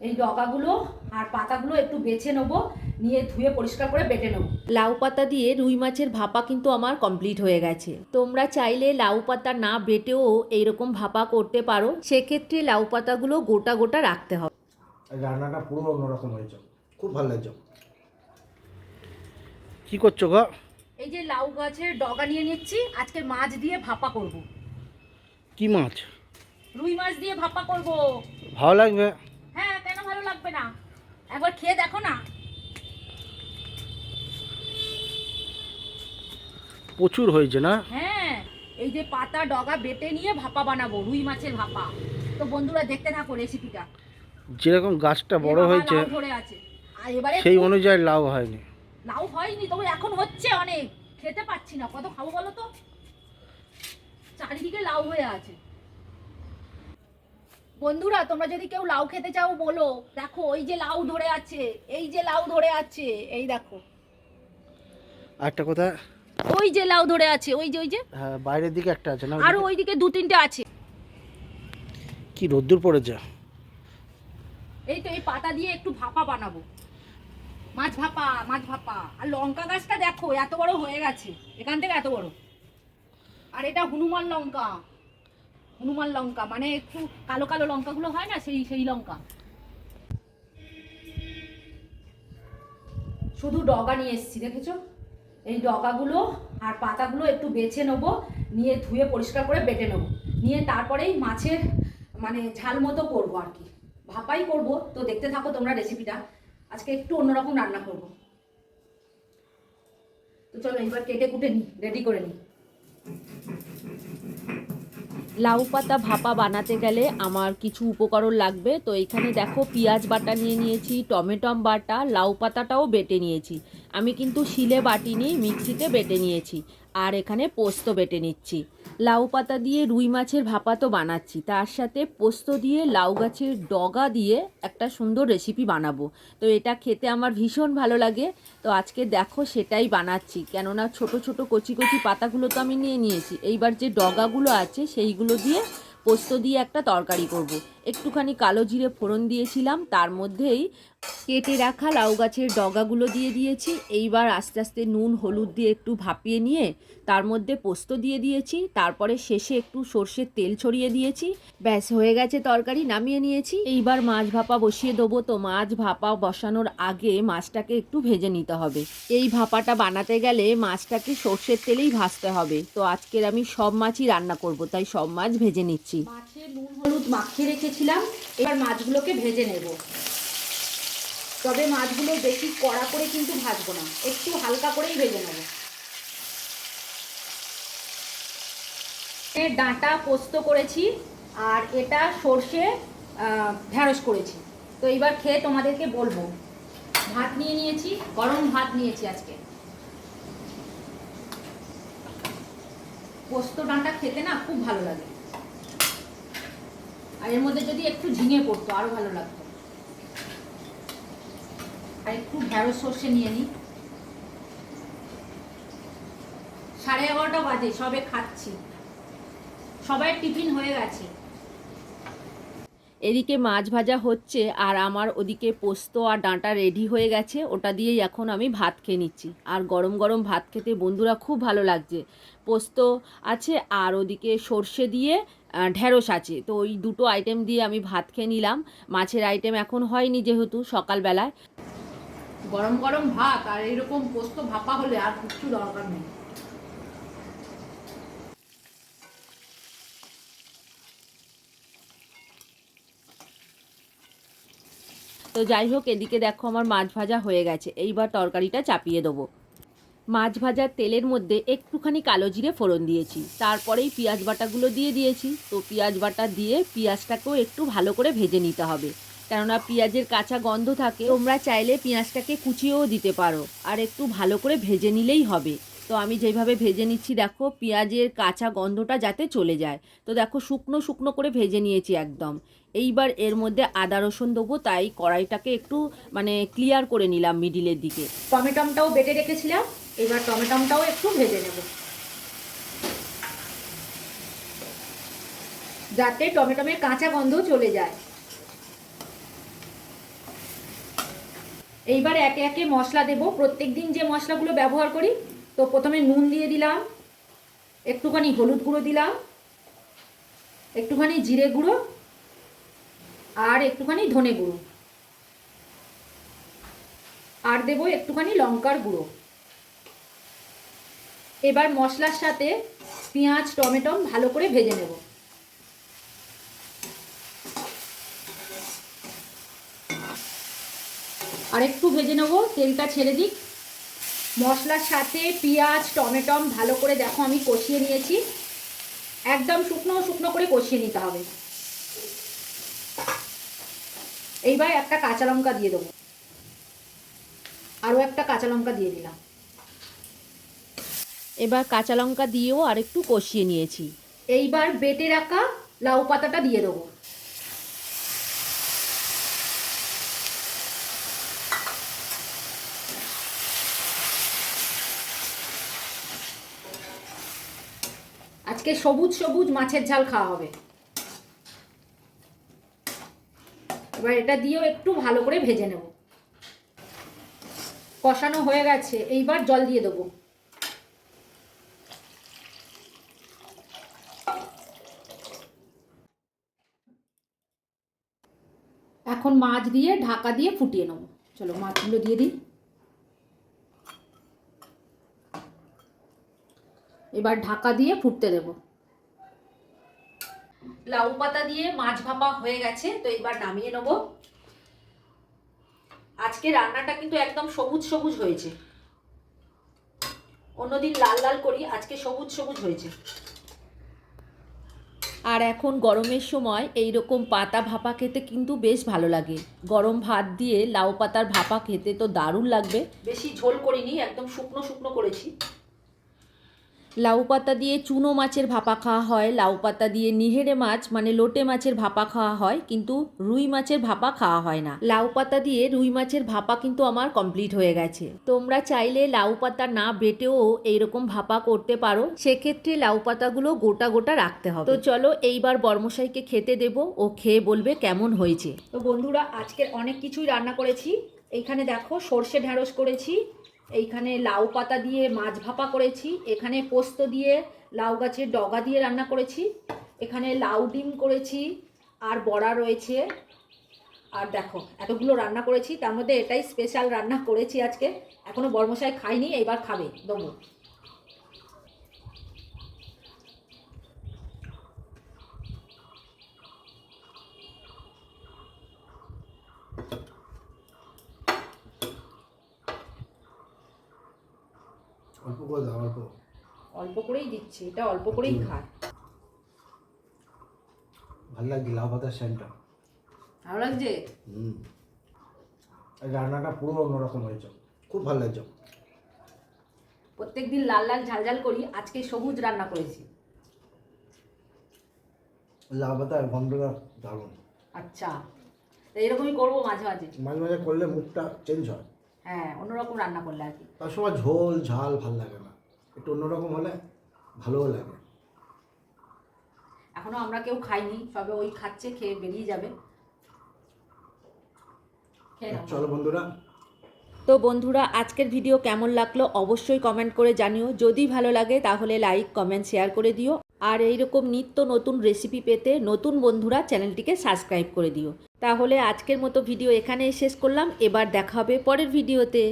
এই ডগাগুলো আর পাতাগুলো একটু বেছে নেব নিয়ে ধুয়ে পরিষ্কার করে বেটে নেব। লাউ পাতা দিয়ে রুই মাছের ভাপা কিন্তু আমার কমপ্লিট হয়ে গেছে। তোমরা চাইলে লাউ পাতা না বেটেও এইরকম ভাপা করতে পারো। সেক্ষেত্রে লাউ পাতাগুলো গোটা গোটা রাখতে হবে। রান্নাটা পুরো অন্যরকম হয়েছে। খুব ভালো লাগছে। কি করছ গো? এই যে লাউ গাছের ডগা নিয়ে নিচ্ছি আজকে মাছ দিয়ে ভাপা করব। কি মাছ? রুই মাছ দিয়ে ভাপা করব। ভালো লাগবে। লাগবে না। একবার খেয়ে দেখো না। প্রচুর হয়েছে না? হ্যাঁ এই যে পাতা ডগা বেটে নিয়ে ভাপা বানাবো রুই মাছের ভাপা। তো বন্ধুরা দেখতে থাকো রেসিপিটা যেরকম গাছটা বড় হয়েছে ধরে আছে। আর এবারে সেই অনুযায়ী লাউ হয়নি। লাউ হয়নি তবে এখন হচ্ছে অনেক। খেতে পাচ্ছি না। কত খাব বলো তো? চারিদিকে লাউ হয়ে আছে। বন্ধুরা তোমরা যদি কেউ লাউ খেতে চাও বলো। দেখো ওই যে লাউ ধরে আছে এই যে লাউ ধরে আছে এই দেখো। একটা কথা? ওই যে লাউ ধরে আছে ওই যে ওই যে। হ্যাঁ বাইরের দিকে একটা আছে না আরও ওইদিকে? দু তিনটে আছে। কি রোদ্দুর পড়েছে? এই তো এই পাতা দিয়ে একটু ভাপা বানাবো। মাছ ভাপা মাছ ভাপা। আর লঙ্কা গাছটা দেখো এত বড় হয়ে গেছে। এখান থেকে এত বড়। আর এটা হনুমান লঙ্কা। হনুমান লঙ্কা মানে একটু কালো কালো লঙ্কাগুলো হয় না, সেই সেই লঙ্কা। শুধু ডগা নিয়ে এসেছি, দেখেছ? এই ডগাগুলো আর পাতাগুলো একটু বেছে নেব, নিয়ে ধুয়ে পরিষ্কার করে বেটে নেব। নিয়ে তারপরেই মাছের মানে ঝাল মতো করব আর কি। ভাপাই করব, তো দেখতে থাকো তোমরা রেসিপিটা আজকে একটু অন্যরকম রান্না করব। তো চলো এবার কেটে কুটে নিই রেডি করে নিই লাউ পাতা ভাপা বানাতে গেলে আমার কিছু উপকরণ লাগবে। তো এখানে দেখো পেঁয়াজ বাটা নিয়ে নিয়েছি, টমেটম বাটা, লাউ পাতাটাও বেটে নিয়েছি। আমি কিন্তু শিলে বাটিনি, মিক্সিতে বেটে নিয়েছি। আর এখানে পোস্ত বেটে নিচ্ছি। লাউ পাতা দিয়ে রুই মাছের ভাপা তো বানাচ্ছি। তার সাথে পোস্ত দিয়ে লাউ গাছের ডগা দিয়ে একটা সুন্দর রেসিপি বানাবো। তো এটা খেতে আমার ভীষণ ভালো লাগে। তো আজকে দেখো সেটাই বানাচ্ছি। কেননা ছোট ছোট, কচি কচি পাতাগুলো তো আমি নিয়ে নিয়েছি। এইবার যে ডগাগুলো আছে, সেইগুলো দিয়ে পোস্ত দিয়ে একটা তরকারি করব। একটুখানি কালো জিরে ফোড়ন দিয়েছিলাম, তার মধ্যেই কেটে রাখা লাউ গাছের ডগাগুলো দিয়ে দিয়েছি। এইবার আস্তে আস্তে নুন, হলুদ দিয়ে একটু ভাপিয়ে নিয়ে তার মধ্যে পোস্ত দিয়ে দিয়েছি। তারপরে শেষে একটু সর্ষের তেল ছড়িয়ে দিয়েছি। ব্যাস, হয়ে গেছে তরকারি, নামিয়ে নিয়েছি। এইবার মাছ ভাপা বসিয়ে দেবো। তো মাছ ভাপা বসানোর আগে মাছটাকে একটু ভেজে নিতে হবে। এই ভাপাটা বানাতে গেলে মাছটাকে সর্ষের তেলেই ভাজতে হবে। তো আজকের আমি সব মাছই রান্না করব, তাই সব মাছ ভেজে নিচ্ছি। মাছে নুন, হলুদ মাখিয়ে রেখেছিলাম এবার মাছগুলোকে ভেজে নেব। তবে মাছগুলো বেশি কড়া করে কিন্তু ভাজবো না একটু হালকা করেই ভেজে নেব। ডাঁটা পোস্ত করেছি আর এটা সর্ষে আহ, ঢ্যাঁড়স করেছি। তো এবার খেয়ে তোমাদেরকে বলব। ভাত নিয়ে নিয়েছি গরম ভাত নিয়েছি আজকে। পোস্ত ডাঁটা খেতে না খুব ভালো লাগে। আর এর মধ্যে যদি একটু ঝিঙে পড়তো আরও ভালো লাগতো। আর একটু ঢেঁড়স সর্ষে নিয়ে নিই সাড়ে এগারোটা বাজে, সবে খাচ্ছি। সবাই টিফিন হয়ে গেছে। এদিকে মাছ ভাজা হচ্ছে, আর আমার ওদিকে পোস্ত আর ডাঁটা রেডি হয়ে গেছে। ওটা দিয়েই এখন আমি ভাত খেয়ে নিচ্ছি। আর গরম গরম ভাত খেতে বন্ধুরা খুব ভালো লাগছে। পোস্ত আছে, আর ওদিকে সর্ষে দিয়ে ঢেঁড়স আছে। তো ওই দুটো আইটেম দিয়ে আমি ভাত খেয়ে নিলাম। মাছের আইটেম এখন হয়নি যেহেতু সকালবেলায়। গরম গরম ভাত আর এরকম পোস্ত ভাপা হলে আর কিচ্ছু দরকার নেই। তো যাই হোক, এদিকে দেখো আমার মাছ ভাজা হয়ে গেছে। এইবার তরকারিটা চাপিয়ে দেবো। মাছ ভাজার তেলের মধ্যে একটুখানি কালো জিরে ফোড়ন দিয়েছি। তারপরেই পেঁয়াজ বাটাগুলো দিয়ে দিয়েছি। তো পেঁয়াজ বাটা দিয়ে পেঁয়াজটাকেও একটু ভালো করে ভেজে নিতে হবে। কেননা পেঁয়াজের কাঁচা গন্ধ থাকে, তোমরা চাইলে পেঁয়াজটাকে কুচিয়েও দিতে পারো। আর একটু ভালো করে ভেজে নিলেই হবে। তো আমি যেভাবে ভেজে নিচ্ছি, দেখো পেঁয়াজের কাঁচা গন্ধটা যাতে চলে যায়। তো দেখো শুকনো শুকনো করে ভেজে নিয়েছি একদম। এইবার এর মধ্যে আদা রসুন দেবো, তাই কড়াইটাকে একটু মানে ক্লিয়ার করে নিলাম মিডিলের দিকে। টমেটমটাও বেটে রেখেছিলাম, এবার টমেটমটাও একটু ভেজে নেব। যাতে টমেটমের কাঁচা গন্ধ চলে যায়। এইবার একে একে মশলা দেব। প্রত্যেক দিন যে মশলাগুলো ব্যবহার করি তো প্রথমে নুন দিয়ে দিলাম, একটুখানি হলুদ গুঁড়ো দিলাম, একটুখানি জিরে গুঁড়ো আর একটুখানি ধনে গুঁড়ো। আর দেবো একটুখানি লঙ্কার গুঁড়ো। এবার মশলার সাথে পেঁয়াজ, টমেটো ভালো করে ভেজে নেব। আর একটু ভেজে নেব, তেলটা ছেড়ে দিক। মশলার সাথে পেঁয়াজ, টমেটম ভালো করে দেখো আমি কষিয়ে নিয়েছি। একদম শুকনো শুকনো করে কষিয়ে নিতে হবে। এইবার একটা কাঁচা লঙ্কা দিয়ে দেবো। আরও একটা কাঁচা লঙ্কা দিয়ে দিলাম। এবার কাঁচা লঙ্কা দিয়েও আরেকটু কষিয়ে নিয়েছি। এইবার বেটে রাখা লাউ পাতাটা দিয়ে দেবো। আজকে সবুজ সবুজ মাছের ঝাল খাওয়া হবে। এবার এটা দিয়েও একটু ভালো করে ভেজে নেব। কষানো হয়ে গেছে, এইবার জল দিয়ে দেবো। এখন মাছ দিয়ে ঢাকা দিয়ে ফুটিয়ে নেব। চলো মাছগুলো দিয়ে দিই। এবার ঢাকা দিয়ে ফুটতে দেবো। লাউ পাতা দিয়ে মাছ ভাপা হয়ে গেছে তো এবার নামিয়ে নেব। আজকে রান্নাটা কিন্তু একদম সবুজ সবুজ হয়েছে। অন্যদিন লাল লাল করি আজকে সবুজ সবুজ হয়েছে। আর এখন গরমের সময় এই রকম পাতা ভাপা খেতে কিন্তু বেশ ভালো লাগে। গরম ভাত দিয়ে লাউ পাতার ভাপা খেতে তো দারুণ লাগবে। বেশি ঝোল করিনি একদম শুকনো শুকনো করেছি। লাউ পাতা দিয়ে চুনো মাছের ভাপা খাওয়া হয়, লাউ পাতা দিয়ে নিহেরে মাছ মানে লোটে মাছের ভাপা খাওয়া হয়, কিন্তু রুই মাছের ভাপা খাওয়া হয় না। লাউ পাতা দিয়ে রুই মাছের ভাপা কিন্তু আমার কমপ্লিট হয়ে গেছে। তোমরা চাইলে লাউ পাতা না বেটেও এইরকম ভাপা করতে পারো, সেক্ষেত্রে লাউ পাতাগুলো গোটা গোটা রাখতে হবে। তো চলো এইবার বর্মশাইকে খেতে দেব, ও খেয়ে বলবে কেমন হয়েছে। তো বন্ধুরা আজকে অনেক কিছুই রান্না করেছি। এইখানে দেখো সর্ষে ঢ্যাঁড়স করেছি এইখানে লাউ পাতা দিয়ে মাছ ভাপা করেছি, এখানে পোস্ত দিয়ে লাউ গাছের ডগা দিয়ে রান্না করেছি, এখানে লাউ ডিম করেছি আর বড়া রয়েছে। আর দেখো, এতগুলো রান্না করেছি, তার মধ্যে এটাই স্পেশাল রান্না করেছি আজকে। এখনও বর্মশাই খাইনি এবার খাবে দেবো অল্প করে দাও অল্প। অল্প করেই দিচ্ছি এটা অল্প করেই খায়। ভালো লাগছে লাউ পাতার সেন্টটা ভালো লাগছে? হুম। রান্নাটা পুরো অন্যরকম হয়েছে। খুব ভালো লাগছে। প্রত্যেকদিন লাল লাল ঝাল ঝাল করি আজকে সবুজ রান্না করেছি। লাউ পাতার গন্ধটা দারুণ। আচ্ছা এরকমই করব মাঝে মাঝে। মাঝে মাঝে করলে মুখটা চেঞ্জ হয়। হ্যাঁ অন্যরকম রান্না করলে আর কি। তার সময় ঝোল ঝাল ভালো লাগে না। একটু অন্যরকম হলে ভালোও লাগে। এখনও আমরা কেউ খাইনি সবে ওই খাচ্ছে খেয়ে বেরিয়ে যাবে। চলো বন্ধুরা। তো বন্ধুরা আজকের ভিডিও কেমন লাগল অবশ্যই কমেন্ট করে জানিও। যদি ভালো লাগে তাহলে লাইক কমেন্ট শেয়ার করে দিও। আর এইরকম নিত্য নতুন রেসিপি পেতে নতুন বন্ধুরা চ্যানেলটিকে সাবস্ক্রাইব করে দিও। তাহলে আজকের মতো ভিডিও এখানেই শেষ করলাম। এবার দেখা হবে পরের ভিডিওতে।